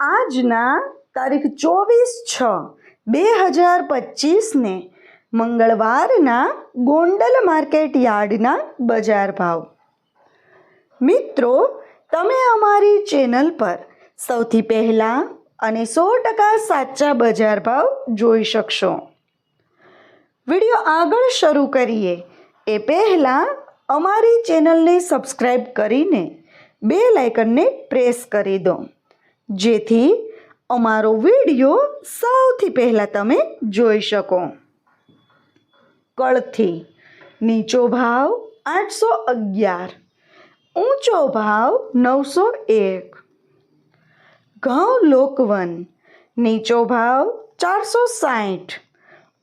આજના તારીખ ચોવીસ છ, બે હજાર પચીસને મંગળવારના ગોંડલ માર્કેટ યાર્ડના બજાર ભાવ. મિત્રો, તમે અમારી ચેનલ પર સૌથી પહેલાં અને સો ટકા સાચા બજાર ભાવ જોઈ શકશો. વીડિયો આગળ શરૂ કરીએ એ પહેલાં અમારી ચેનલને સબસ્ક્રાઈબ કરીને બે લાઇકનને પ્રેસ કરી દો. જેથી અમારો વીડિયો સૌથી પહેલાં તમે જોઈ શકો. કળથી નીચો ભાવ આઠસો અગિયાર, ઊંચો ભાવ નવસો એક. ઘઉં લોકવન, નીચો ભાવ ચારસો સાઠ,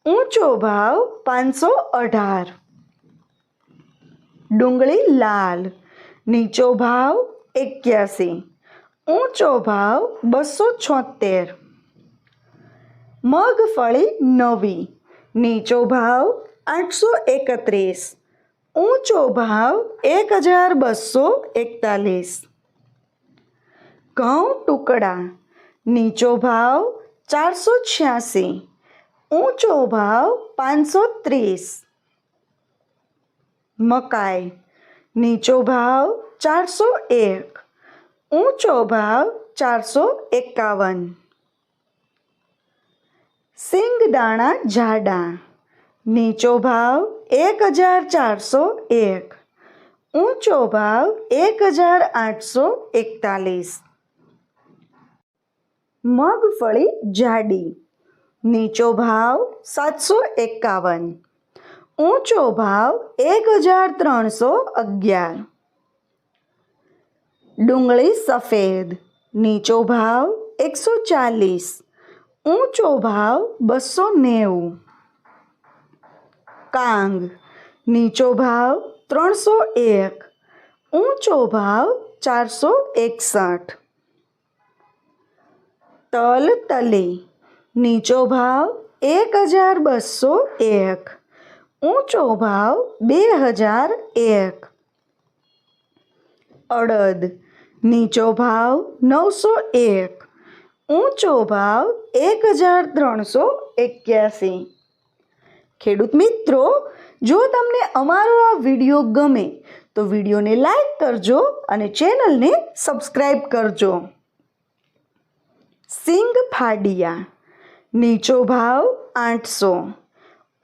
ઊંચો ભાવ પાંચસો અઢાર. ડુંગળી લાલ, નીચો ભાવ એક્યાસી. ઊંચો ભાવ બસો છોતેર મગફળી નવી. નીચો ભાવ આઠસો એકત્રીસ. ઊંચો ભાવ એક હજાર બસો એકતાલીસ. ઘઉં ટુકડા. નીચો ભાવ ચારસો છ્યાસી. ઊંચો ભાવ પાંચસો ત્રીસ. મકાઈ. નીચો ભાવ ચારસો એક. ઊંચો ભાવ ચારસો એકાવન. સિંગદાણા જાડા. નીચો ભાવ એક હજાર ચારસો એક. ઊંચો ભાવ એક હજાર આઠસો એકતાલીસ. મગફળી જાડી. નીચો ભાવ સાતસો એકાવન. ઊંચો ભાવ એક હજાર ત્રણસો અગિયાર. ડુંગળી સફેદ, નીચો ભાવ એકસો ચાલીસ, ઊંચો ભાવ બસો નેવું. કાંગ, નીચો ભાવ ત્રણસો એક, ઊંચો ભાવ ચારસો એકસઠ. તલ તલી નીચો ભાવ એક હજાર બસો એક, ઊંચો ભાવ બે હજાર એક. અડદ નીચો ભાવ નવસો એક, ઊંચો ભાવ એક હજાર ત્રણસો એક્યાસી. ખેડૂત મિત્રો, જો તમને અમારો આ વીડિયો ગમે, તો વિડીયોને લાઈક કરજો અને ચેનલને સબસ્ક્રાઈબ કરજો. સિંગ ફાડિયા, નીચો ભાવ આઠસો,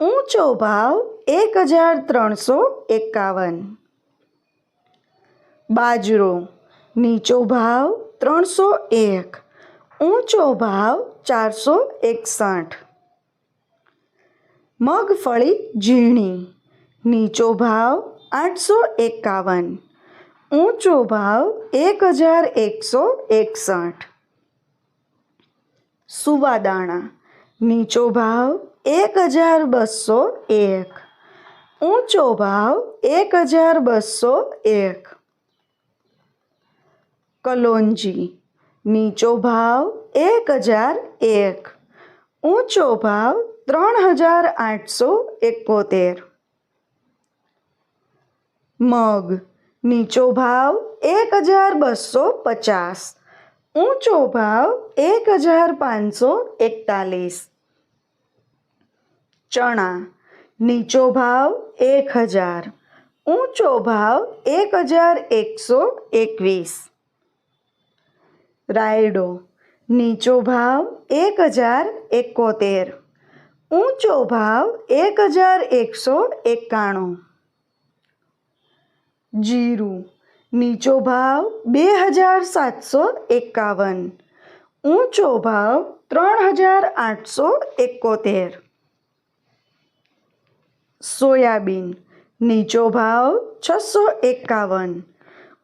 ઊંચો ભાવ એક હજાર ત્રણસો એકાવન. બાજરો નીચો ભાવ ત્રણસો એક, ઊંચો ભાવ ચારસો એકસઠ. મગફળી ઝીણી, નીચો ભાવ આઠસો એકાવન, ઊંચો ભાવ એક હજાર એકસો એકસઠ. સુવાદાણા, નીચો ભાવ એક હજાર બસો એક, ઊંચો ભાવ એક હજાર બસો એક. કલોંજી. નીચો ભાવ એક હજાર એક. ઊંચો ભાવ ત્રણ હજાર આઠસો એકોતેર. મગ. નીચો ભાવ એક હજાર બસો પચાસ. ઊંચો ભાવ એક હજાર પાંચસો એકતાલીસ. ચણા. નીચો ભાવ એક હજાર. ઊંચો ભાવ એક હજાર એકસો એકવીસ. રાયડો. નીચો ભાવ એક હજાર એકોતેર. ઊંચો ભાવ એક હજાર એકસો એકાણું. જીરું. નીચો ભાવ બે હજાર સાતસો એકાવન. ઊંચો ભાવ ત્રણ હજાર આઠસો એકોતેર. સોયાબીન. નીચો ભાવ છસો એકાવન.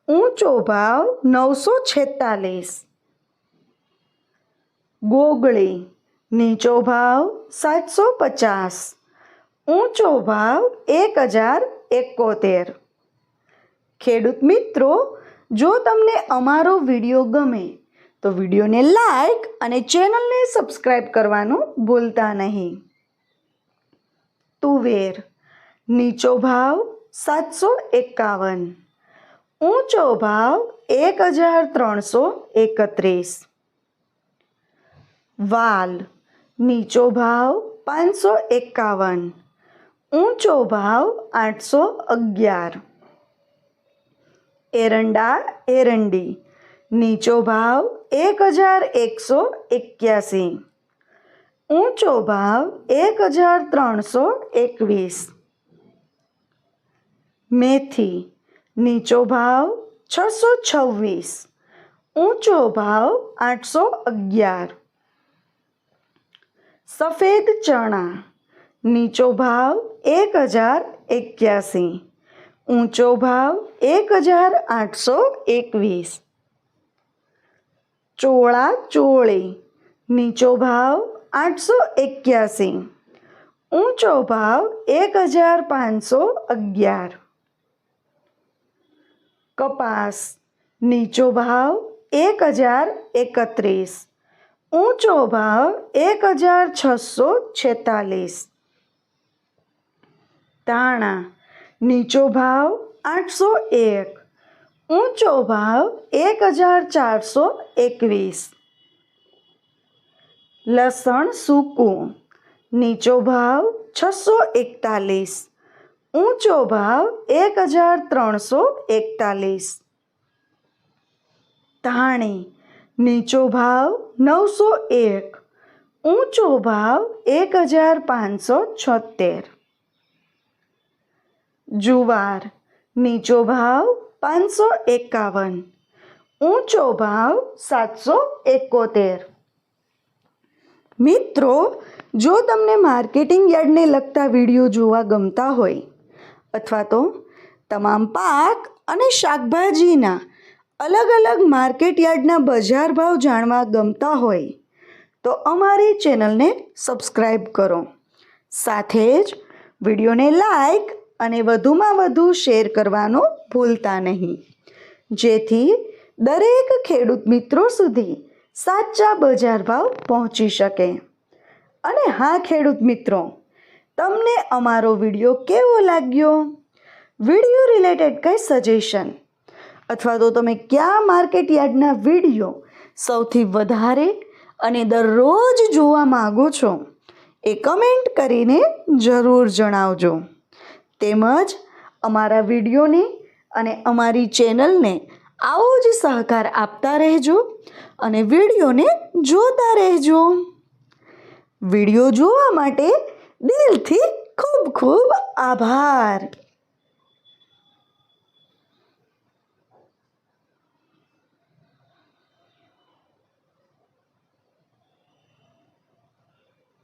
ઊંચો ભાવ નવસો છેતાલીસ. ગોગળી, નીચો ભાવ સાતસો પચાસ, ઊંચો ભાવ એક હજાર એકોતેર. ખેડૂત મિત્રો, જો તમને અમારો વીડિયો ગમે, તો વિડીયોને લાઈક અને ચેનલને સબસ્ક્રાઈબ કરવાનું ભૂલતા નહીં. તુવેર, નીચો ભાવ સાતસો એકાવન, ઊંચો ભાવ એક હજાર ત્રણસો એકત્રીસ. વાલ. નીચો ભાવ પાંચસો એકાવન. ઊંચો ભાવ આઠસો અગિયાર. એરંડા એરંડી. નીચો ભાવ એક હજાર એકસો એક્યાસી. ઊંચો ભાવ એક હજાર ત્રણસો એકવીસ. મેથી. નીચો ભાવ છસો છવ્વીસ. ઊંચો ભાવ આઠસો અગિયાર. સફેદ ચણા, નીચો ભાવ એક હજાર એક્યાસી, ઊંચો ભાવ એક હજાર આઠસો એકવીસ. ચોળા ચોળી, નીચો ભાવ આઠસો એક્યાસી, ઊંચો ભાવ એક હજાર પાંચસો અગિયાર. કપાસ, નીચો ભાવ એક હજાર એકત્રીસ. ઊંચો ભાવ એક હજાર છસો છેતાલીસ. ધાણા નીચો ભાવ આઠસો એક. ઊંચો ભાવ એક હજાર ચારસો એકવીસ. લસણ સૂકું, નીચો ભાવ છસો એકતાલીસ. ઊંચો ભાવ એક હજાર ત્રણસો એકતાલીસ. ધાણી નીચો ભાવ નવસો એક, ઊંચો ભાવ એક હજાર પાંચસો છોતેર જુવાર, નીચો ભાવ પાંચસો એકાવન, ઊંચો ભાવ સાતસો એકોતેર. મિત્રો, જો તમને માર્કેટિંગ યાર્ડને લગતા વીડિયો જોવા ગમતા હોય, અથવા તો તમામ પાક અને શાકભાજીના અલગ અલગ માર્કેટ યાર્ડના બજાર ભાવ જાણવા ગમતા હોય, તો અમારી ચેનલને સબસ્ક્રાઈબ કરો. સાથે જ વિડીયોને લાઈક અને વધુમાં વધુ શેર કરવાનું ભૂલતા નહીં. જેથી દરેક ખેડૂત મિત્રો સુધી સાચા બજાર ભાવ પહોંચી શકે. અને હા, ખેડૂત મિત્રો, તમને અમારો વીડિયો કેવો લાગ્યો? વીડિયો રિલેટેડ કંઈ સજેશન? અથવા તો તમે કયા માર્કેટ યાર્ડના વીડિયો સૌથી વધારે અને દરરોજ જોવા માગો છો એ કમેન્ટ કરીને જરૂર જણાવજો. તેમજ અમારા વિડીયોને અને અમારી ચેનલને આવો જ સહકાર આપતા રહેજો અને વિડીયોને જોતા રહેજો. વીડિયો જોવા માટે દિલથી ખૂબ ખૂબ આભાર.